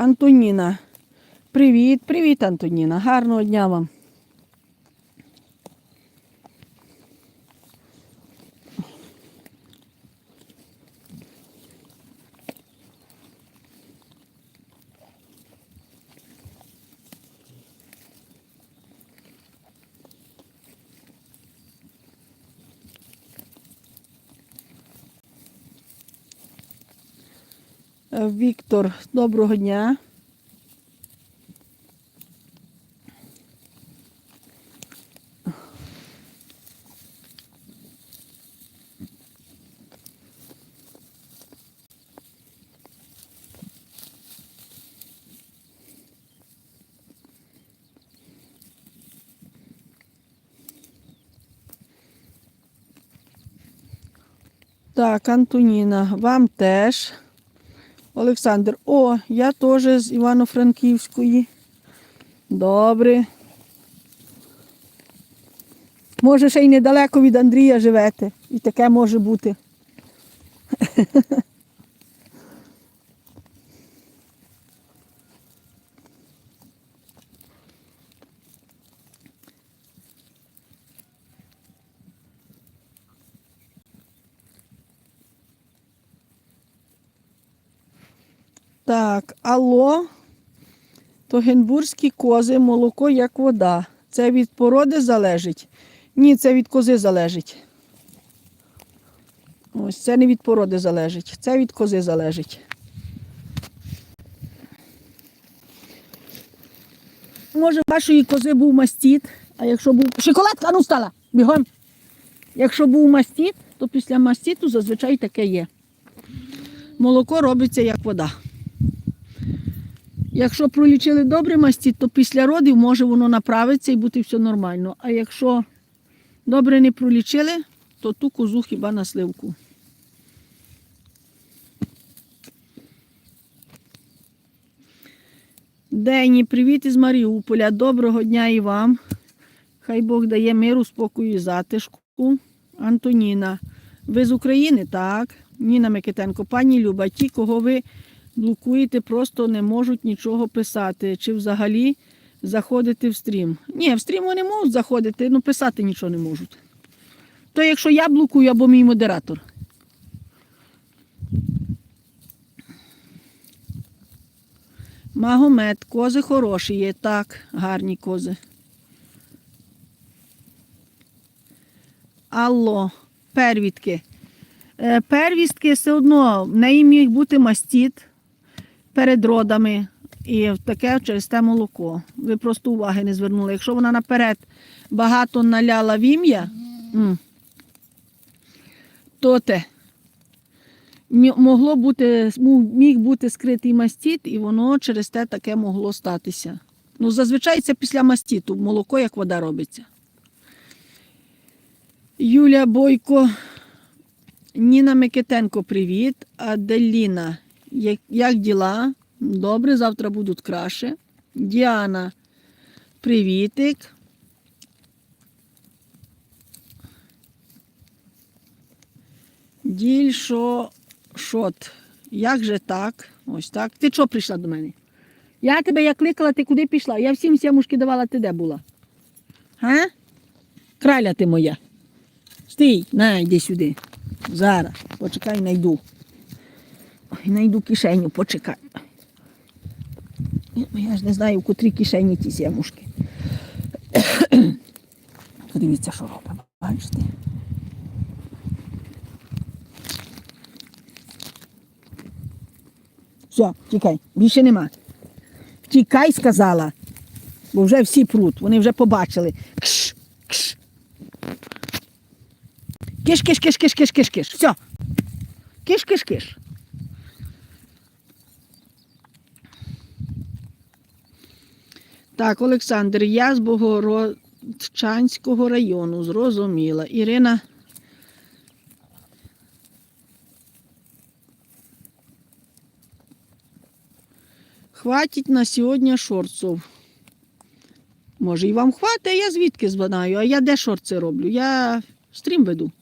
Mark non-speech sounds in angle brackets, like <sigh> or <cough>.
Антоніна. Привіт, привіт, Антоніна. Гарного дня вам. Віктор, доброго дня. Так, Антоніна, вам теж. Олександр, о, я теж з Івано-Франківської. Добре. Може, ще й недалеко від Андрія живете. І таке може бути. <laughs> Так, алло. То генбурзькі кози, молоко як вода. Це від породи залежить? Ні, це від кози залежить. Ось це не від породи залежить, це від кози залежить. Може, вашої кози був мастіт, а якщо був. Шоколадка, ну стала, бігом. Якщо був мастіт, то після мастіту зазвичай таке є. Молоко робиться як вода. Якщо пролічили добре мастіт, то після родів може воно направитися і бути все нормально. А якщо добре не пролічили, то ту козу хіба на сливку. Дені, привіт із Маріуполя. Доброго дня і вам. Хай Бог дає миру, спокою і затишку. Антоніна. Ви з України? Так. Ніна Микитенко. Пані Люба, ті, кого ви блокуєте, просто не можуть нічого писати. Чи взагалі заходити в стрім? Ні, в стрім вони можуть заходити, але писати нічого не можуть. То якщо я блокую або мій модератор. Магомед, кози хороші є, так, гарні кози. Алло, первістки. Е, Первістки все одно, в неї міг бути мастіт перед родами і таке через те молоко. Ви просто уваги не звернули. Якщо вона наперед багато наляла вім'я, то те могло бути, міг бути скритий мастіт, і воно через те таке могло статися. Ну, зазвичай це після мастіту, молоко як вода робиться. Юля Бойко, Ніна Микитенко, привіт. Аделіна, як, діла? Добре, завтра будуть краще. Діана, привітик. Діль, що шот. Як же так? Ось так. Ти чого прийшла до мене? Я тебе як кликала, ти куди пішла? Я всім сямушки давала, ти де була? Га? Краля ти моя. Стій, на, йди сюди. Зараз. Почекай, найду. Найду кишеню, почекай. Я ж не знаю, в котрій кишені ті сямушки. <coughs> Подивіться, що робимо. Бачите? Все, тікай, більше нема. Тікай, сказала. Бо вже всі прут, вони вже побачили. Кш, кш. Киш, киш, киш, киш, киш, киш, киш. Все. Киш, киш, киш. Так, Олександр, я з Богородчанського району, зрозуміла. Ірина. Хватить на сьогодні шорців. Може, і вам хватить, а я звідки знаю? А я де шорти роблю? Я стрім веду.